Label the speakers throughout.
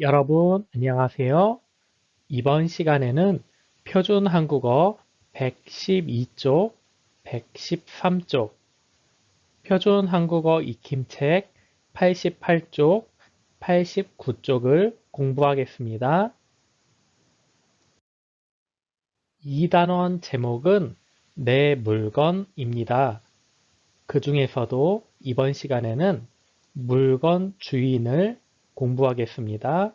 Speaker 1: 여러분, 안녕하세요. 이번 시간에는 표준 한국어 112쪽, 113쪽, 표준 한국어 익힘책 88쪽, 89쪽을 공부하겠습니다. 이 단원 제목은 내 물건입니다. 그 중에서도 이번 시간에는 물건 주인을 공부하겠습니다.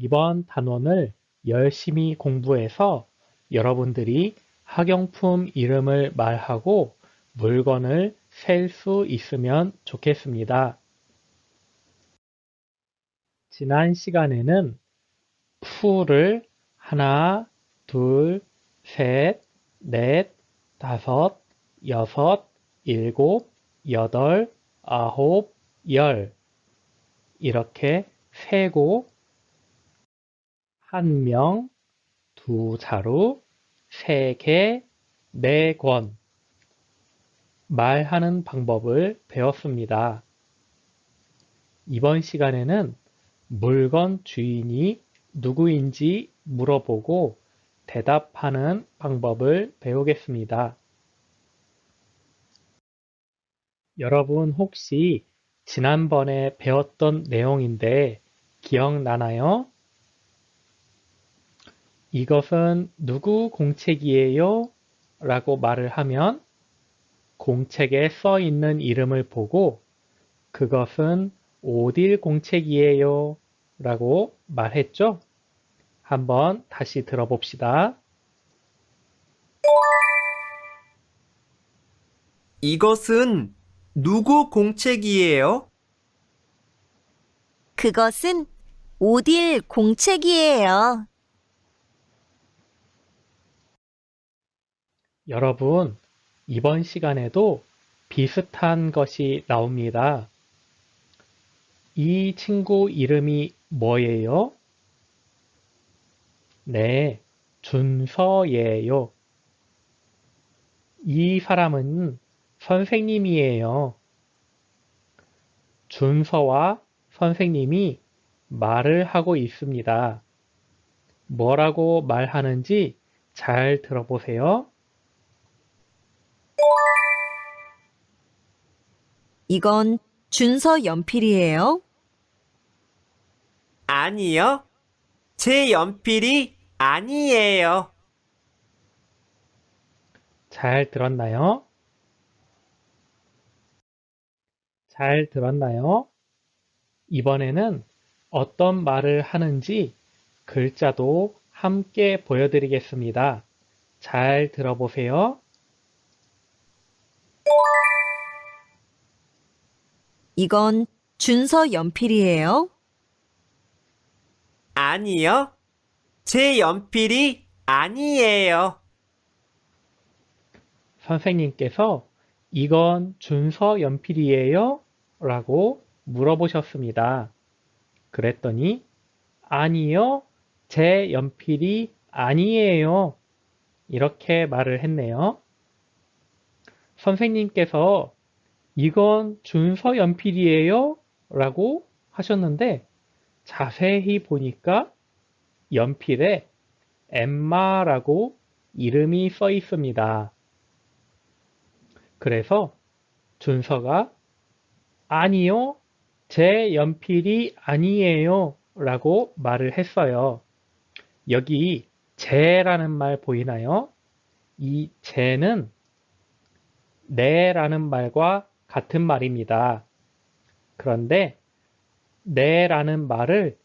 Speaker 1: 이번 단원을 열심히 공부해서 여러분들이 학용품 이름을 말하고 물건을 셀 수 있으면 좋겠습니다. 지난 시간에는 풀을 하나, 둘, 셋, 넷, 다섯, 여섯, 일곱, 여덟, 아홉, 열 이렇게 세고 한 명, 두 자루, 세 개, 네 권 말하는 방법을 배웠습니다. 이번 시간에는 물건 주인이 누구인지 물어보고 대답하는 방법을 배우겠습니다. 여러분 혹시 지난번에 배웠던 내용인데 기억나나요? 이것은 누구 공책이에요? 라고 말을 하면 공책에 써 있는 이름을 보고 그것은 오딜 공책이에요? 라고 말했죠? 한번 다시 들어봅시다.
Speaker 2: 이것은 누구 공책이에요?
Speaker 3: 그것은 오딜 공책이에요.
Speaker 1: 여러분, 이번 시간에도 비슷한 것이 나옵니다. 이 친구 이름이 뭐예요? 네, 준서예요. 이 사람은 선생님이에요. 준서와 선생님이 말을 하고 있습니다. 뭐라고 말하는지 잘 들어보세요.
Speaker 3: 이건 준서 연필이에요.
Speaker 2: 아니요. 제 연필이 아니에요.
Speaker 1: 잘 들었나요? 잘 들었나요? 이번에는 어떤 말을 하는지 글자도 함께 보여드리겠습니다. 잘 들어보세요.
Speaker 3: 이건 준서 연필이에요.
Speaker 2: 아니요. 제 연필이 아니에요.
Speaker 1: 선생님께서 이건 준서 연필이에요? 라고 물어보셨습니다. 그랬더니 아니요. 제 연필이 아니에요. 이렇게 말을 했네요. 선생님께서 이건 준서 연필이에요? 라고 하셨는데 자세히 보니까 연필에 엠마라고 이름이 써 있습니다. 그래서 준서가 아니요, 제 연필이 아니에요 라고 말을 했어요. 여기 제라는 말 보이나요? 이 제는 네라는 말과 같은 말입니다. 그런데 네라는 말을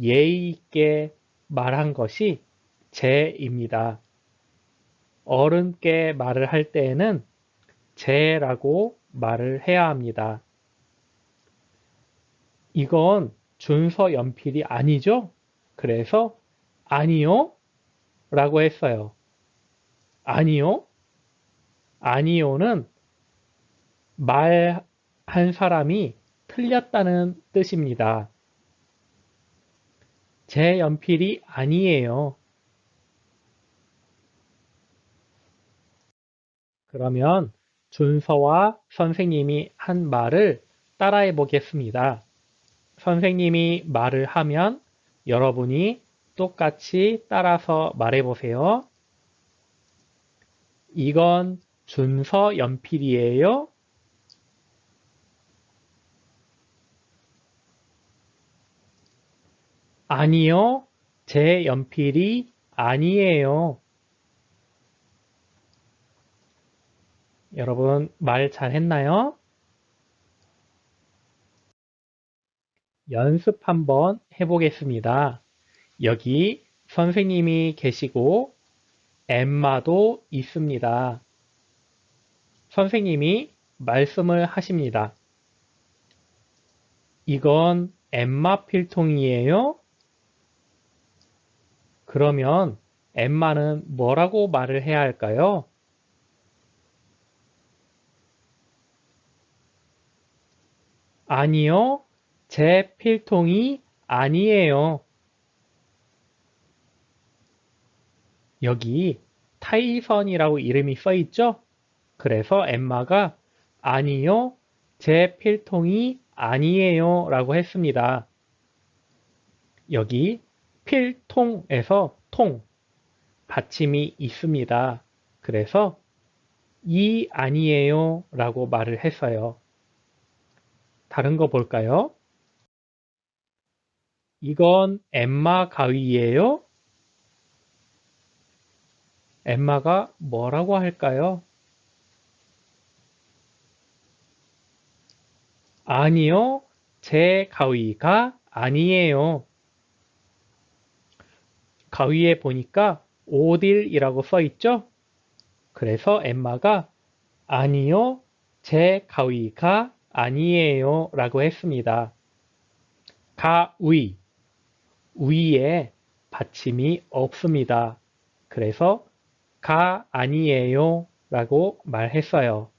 Speaker 1: 예의 있게 말한 것이 제입니다. 어른께 말을 할 때에는 제라고 말을 해야 합니다. 이건 준서 연필이 아니죠? 그래서 아니요? 라고 했어요. 아니요? 아니요는 말 한 사람이 틀렸다는 뜻입니다. 제 연필이 아니에요. 그러면 준서와 선생님이 한 말을 따라해 보겠습니다. 선생님이 말을 하면 여러분이 똑같이 따라서 말해보세요. 이건 준서 연필이에요. 아니요, 제 연필이 아니에요. 여러분, 말 잘했나요? 연습 한번 해보겠습니다. 여기 선생님이 계시고 엠마도 있습니다. 선생님이 말씀을 하십니다. 이건 엠마 필통이에요? 그러면 엠마는 뭐라고 말을 해야 할까요? 아니요, 제 필통이 아니에요. 여기 타이선이라고 이름이 써 있죠? 그래서 엠마가 아니요, 제 필통이 아니에요 라고 했습니다. 여기 필통에서 통, 받침이 있습니다. 그래서 이 아니에요 라고 말을 했어요. 다른 거 볼까요? 이건 엠마 가위예요? 엠마가 뭐라고 할까요? 아니요, 제 가위가 아니에요. 가위에 보니까 오딜이라고 써 있죠? 그래서 엠마가 아니요, 제 가위가 아니에요 라고 했습니다. 가위, 위에 받침이 없습니다. 그래서 가 아니에요 라고 말했어요.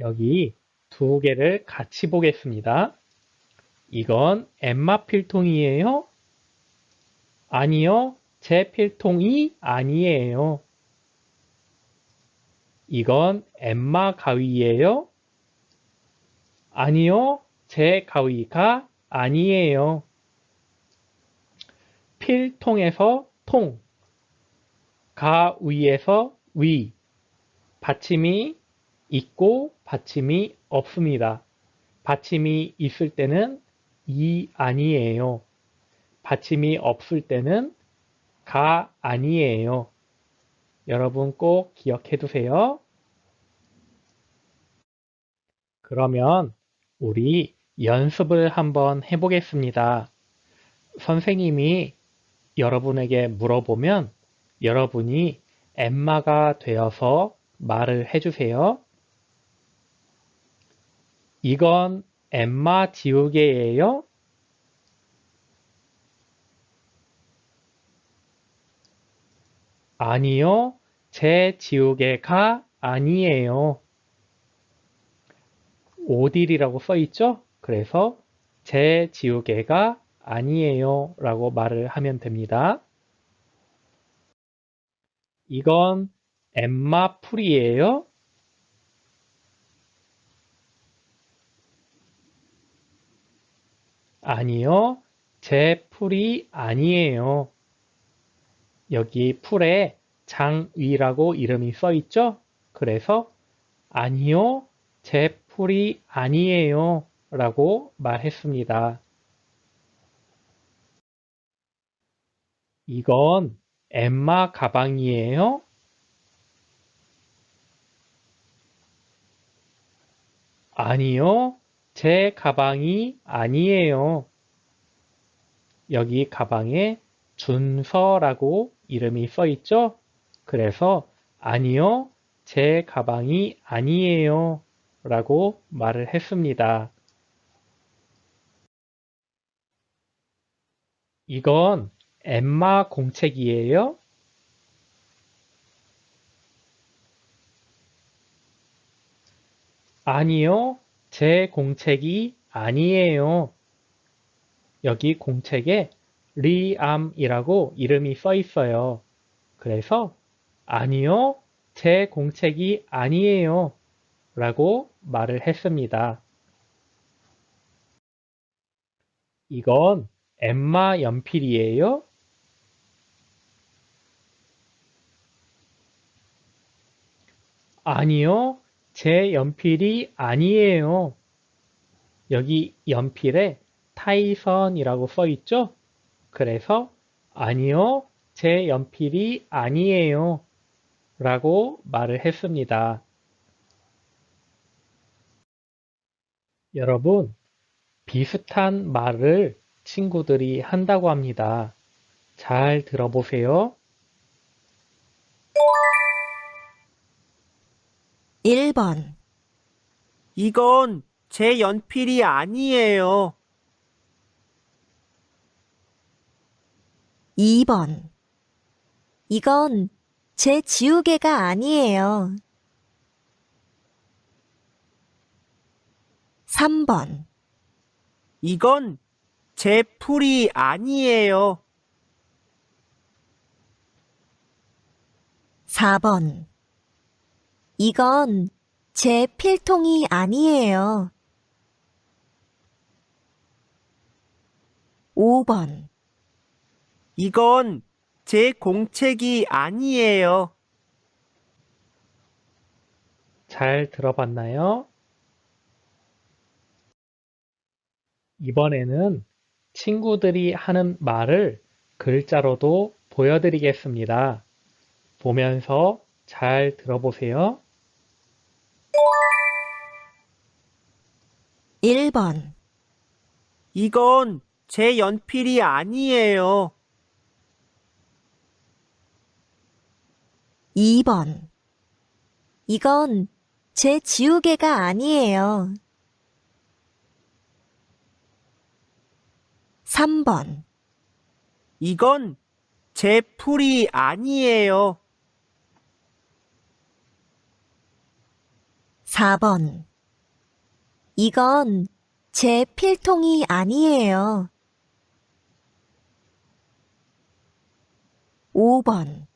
Speaker 1: 여기 두 개를 같이 보겠습니다. 이건 엠마 필통이에요? 아니요, 제 필통이 아니에요. 이건 엠마 가위예요? 아니요, 제 가위가 아니에요. 필통에서 통, 가 위에서 위, 받침이 있고 받침이 없습니다. 받침이 있을 때는 이 아니에요. 받침이 없을 때는 가 아니에요. 여러분 꼭 기억해 두세요. 그러면 우리 연습을 한번 해보겠습니다. 선생님이 여러분에게 물어보면 여러분이 엠마가 되어서 말을 해주세요. 이건 엠마 지우개예요? 아니요, 제 지우개가 아니에요. 오딜이라고 써 있죠? 그래서 제 지우개가 아니에요 라고 말을 하면 됩니다. 이건 엠마 풀이에요? 아니요, 제 풀이 아니에요. 여기 풀에 장위라고 이름이 써 있죠? 그래서 아니요, 제 풀이 아니에요 라고 말했습니다. 이건 엠마 가방이에요? 아니요, 제 가방이 아니에요. 여기 가방에 준서라고 이름이 써 있죠? 그래서 아니요, 제 가방이 아니에요. 라고 말을 했습니다. 이건 엠마 공책이에요? 아니요, 제 공책이 아니에요. 여기 공책에 리암이라고 이름이 써 있어요. 그래서 아니요, 제 공책이 아니에요. 라고 말을 했습니다. 이건 엠마 연필이에요? 아니요, 제 연필이 아니에요. 여기 연필에 타이선이라고 써 있죠? 그래서 아니요, 제 연필이 아니에요. 라고 말을 했습니다. 여러분, 비슷한 말을 친구들이 한다고 합니다. 잘 들어보세요.
Speaker 3: 1번,
Speaker 2: 이건 제 연필이 아니에요.
Speaker 3: 2번. 이건 제 지우개가 아니에요. 3번.
Speaker 2: 이건 제 풀이 아니에요.
Speaker 3: 4번. 이건 제 필통이 아니에요. 5번.
Speaker 2: 이건 제 공책이 아니에요.
Speaker 1: 잘 들어봤나요? 이번에는 친구들이 하는 말을 글자로도 보여드리겠습니다. 보면서 잘 들어보세요.
Speaker 3: 1번.
Speaker 2: 이건 제 연필이 아니에요.
Speaker 3: 2번. 이건 제 지우개가 아니에요. 3번.
Speaker 2: 이건 제 풀이 아니에요.
Speaker 3: 4번. 이건 제 필통이 아니에요. 5번.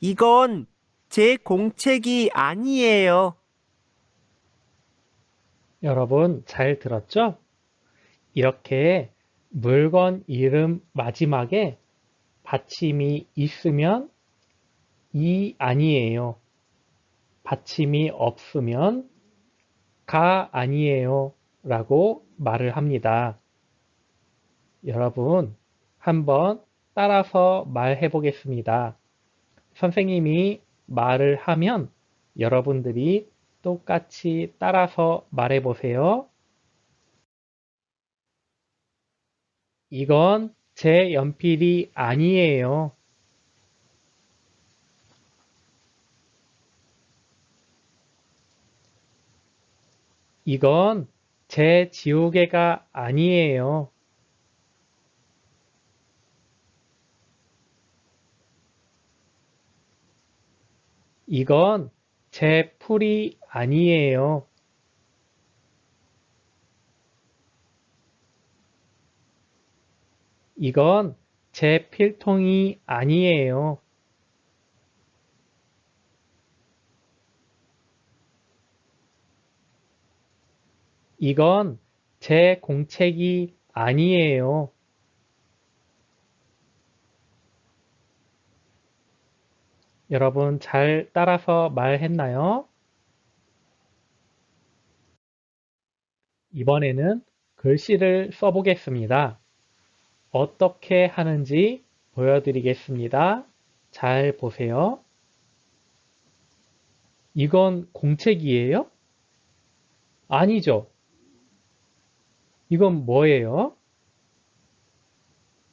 Speaker 2: 이건 제 공책이 아니에요.
Speaker 1: 여러분 잘 들었죠? 이렇게 물건 이름 마지막에 받침이 있으면 이 아니에요. 받침이 없으면 가 아니에요. 라고 말을 합니다. 여러분 한번 따라서 말해 보겠습니다. 선생님이 말을 하면 여러분들이 똑같이 따라서 말해 보세요. 이건 제 연필이 아니에요. 이건 제 지우개가 아니에요. 이건 제 풀이 아니에요. 이건 제 필통이 아니에요. 이건 제 공책이 아니에요. 여러분 잘 따라서 말했나요? 이번에는 글씨를 써보겠습니다. 어떻게 하는지 보여드리겠습니다. 잘 보세요. 이건 공책이에요? 아니죠. 이건 뭐예요?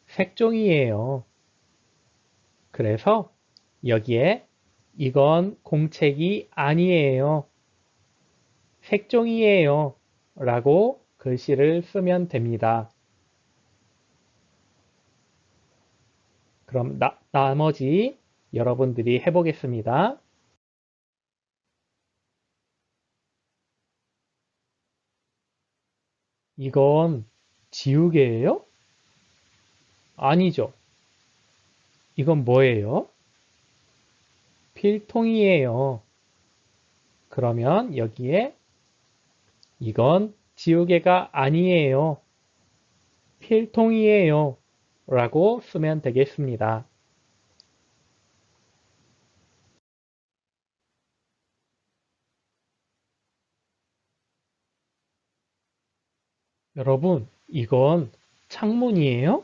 Speaker 1: 색종이에요. 그래서 여기에 이건 공책이 아니에요. 색종이에요. 라고 글씨를 쓰면 됩니다. 그럼 나, 나머지 여러분들이 해보겠습니다. 이건 지우개예요? 아니죠. 이건 뭐예요? 필통이에요. 그러면 여기에 이건 지우개가 아니에요. 필통이에요. 라고 쓰면 되겠습니다. 여러분, 이건 창문이에요?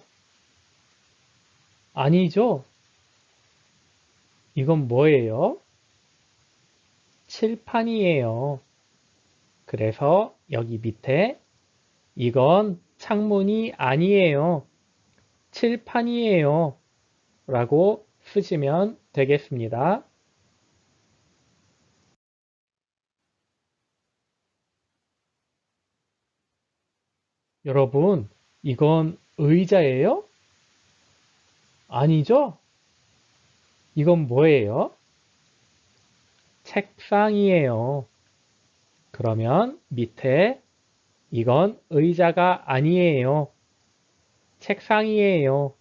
Speaker 1: 아니죠? 이건 뭐예요? 칠판이에요. 그래서 여기 밑에 이건 창문이 아니에요. 칠판이에요. 라고 쓰시면 되겠습니다. 여러분, 이건 의자예요? 아니죠? 이건 뭐예요? 책상이에요. 그러면 밑에 이건 의자가 아니에요. 책상이에요.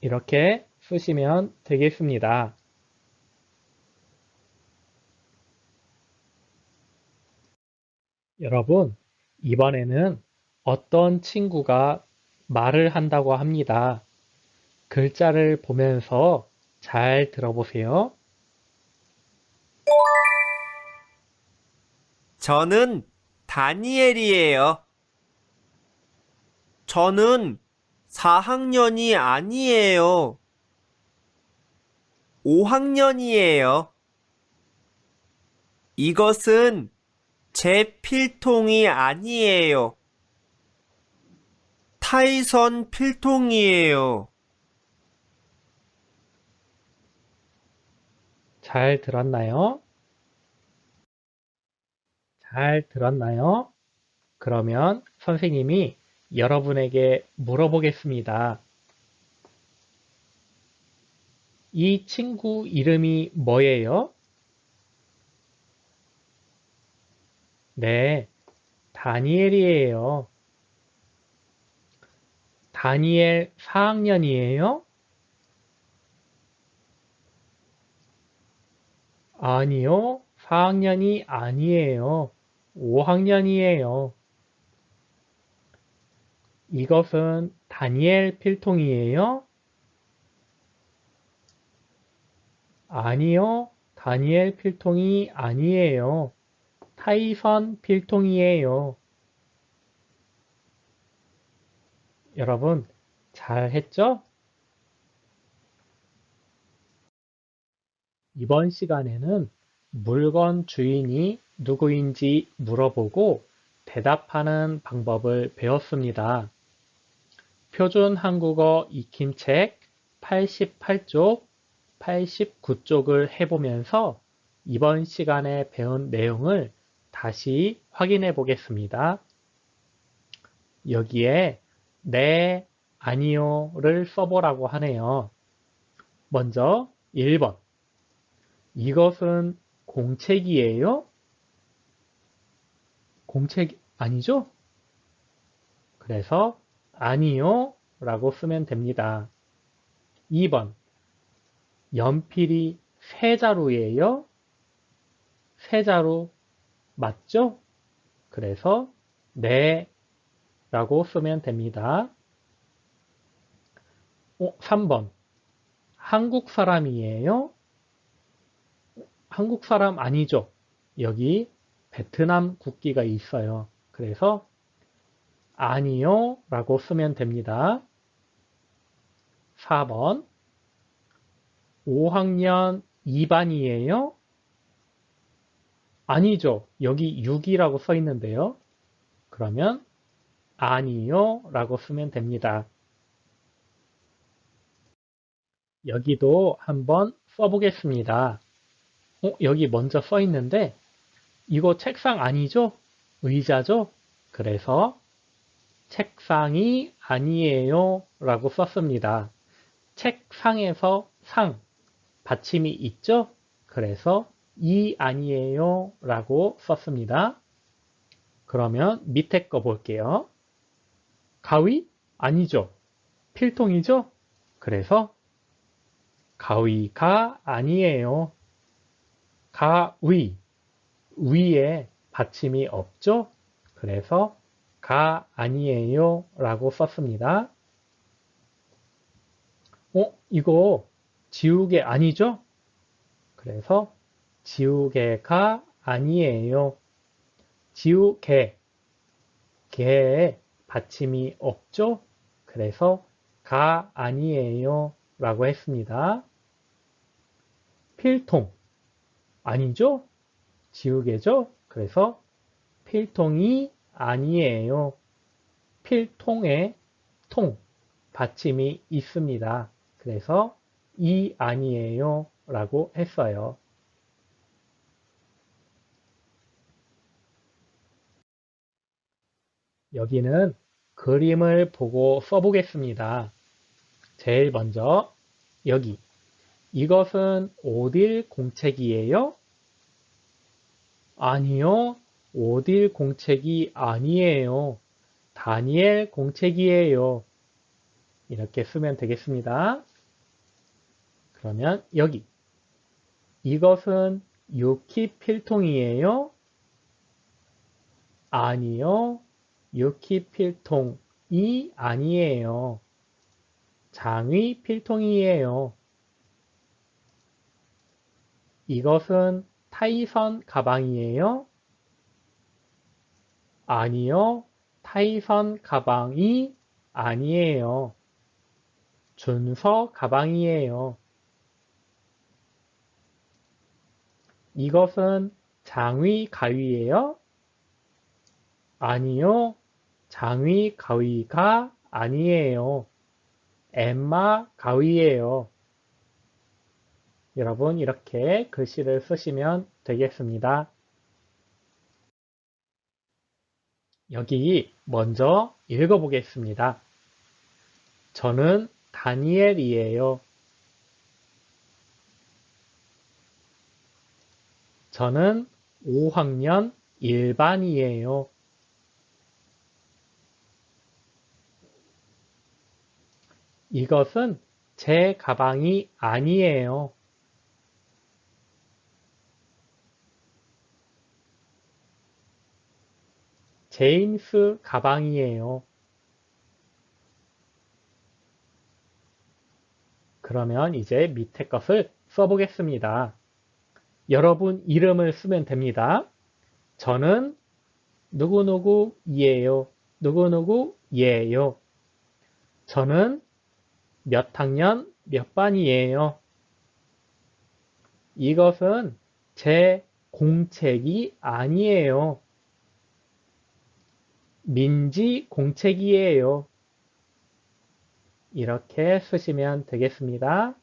Speaker 1: 이렇게 쓰시면 되겠습니다. 여러분, 이번에는 어떤 친구가 말을 한다고 합니다. 글자를 보면서 잘 들어보세요.
Speaker 2: 저는 다니엘이에요. 저는 4학년이 아니에요. 5학년이에요. 이것은 제 필통이 아니에요. 타이선 필통이에요.
Speaker 1: 잘 들었나요? 잘 들었나요? 그러면 선생님이 여러분에게 물어보겠습니다. 이 친구 이름이 뭐예요? 네, 다니엘이에요. 다니엘 4학년이에요? 아니요, 4학년이 아니에요. 5학년이에요. 이것은 다니엘 필통이에요? 아니요, 다니엘 필통이 아니에요. 타이선 필통이에요. 여러분, 잘 했죠? 이번 시간에는 물건 주인이 누구인지 물어보고 대답하는 방법을 배웠습니다. 표준 한국어 익힘책 88쪽, 89쪽을 해보면서 이번 시간에 배운 내용을 다시 확인해 보겠습니다. 여기에 네, 아니요를 써보라고 하네요. 먼저 1번. 이것은 공책이에요? 공책 아니죠? 그래서 아니요 라고 쓰면 됩니다. 2번. 연필이 세 자루예요? 세 자루 맞죠? 그래서 네 라고 쓰면 됩니다. 어, 3번. 한국 사람이에요? 한국 사람 아니죠? 여기 베트남 국기가 있어요. 그래서 아니요 라고 쓰면 됩니다. 4번. 5학년 2반이에요? 아니죠. 여기 6이라고 써 있는데요. 그러면 아니요 라고 쓰면 됩니다. 여기도 한번 써보겠습니다. 어, 여기 먼저 써 있는데 이거 책상 아니죠? 의자죠? 그래서 책상이 아니에요 라고 썼습니다. 책상에서 상, 받침이 있죠? 그래서 이 아니에요 라고 썼습니다. 그러면 밑에 거 볼게요. 가위? 아니죠. 필통이죠? 그래서 가위가 아니에요. 가위. 위에 받침이 없죠? 그래서 가 아니에요 라고 썼습니다. 어, 이거 지우개 아니죠? 그래서 지우개가 아니에요. 지우개, 개에 받침이 없죠? 그래서 가 아니에요 라고 했습니다. 필통, 아니죠? 지우개죠? 그래서 필통이 아니에요. 필통에 통, 받침이 있습니다. 그래서 이 아니에요 라고 했어요. 여기는 그림을 보고 써보겠습니다. 제일 먼저 여기 이것은 오딜 공책이에요? 아니요. 오딜 공책이 아니에요. 다니엘 공책이에요. 이렇게 쓰면 되겠습니다. 그러면 여기 이것은 유키 필통이에요? 아니요. 유키 필통이 아니에요. 장위 필통이에요. 이것은 타이선 가방이에요? 아니요. 타이선 가방이 아니에요. 준서 가방이에요. 이것은 장위 가위예요? 아니요. 장위 가위가 아니에요. 엠마 가위예요. 여러분 이렇게 글씨를 쓰시면 되겠습니다. 여기 먼저 읽어보겠습니다. 저는 다니엘이에요. 저는 5학년 1반이에요. 이것은 제 가방이 아니에요. 제임스 가방이에요. 그러면 이제 밑에 것을 써보겠습니다. 여러분 이름을 쓰면 됩니다. 저는 누구누구이에요. 누구누구이에요. 저는 몇 학년 몇 반이에요. 이것은 제 공책이 아니에요. 민지 공책이에요. 이렇게 쓰시면 되겠습니다.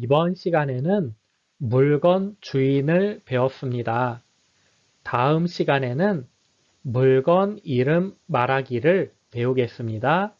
Speaker 1: 이번 시간에는 물건 주인을 배웠습니다. 다음 시간에는 물건 이름 말하기를 배우겠습니다.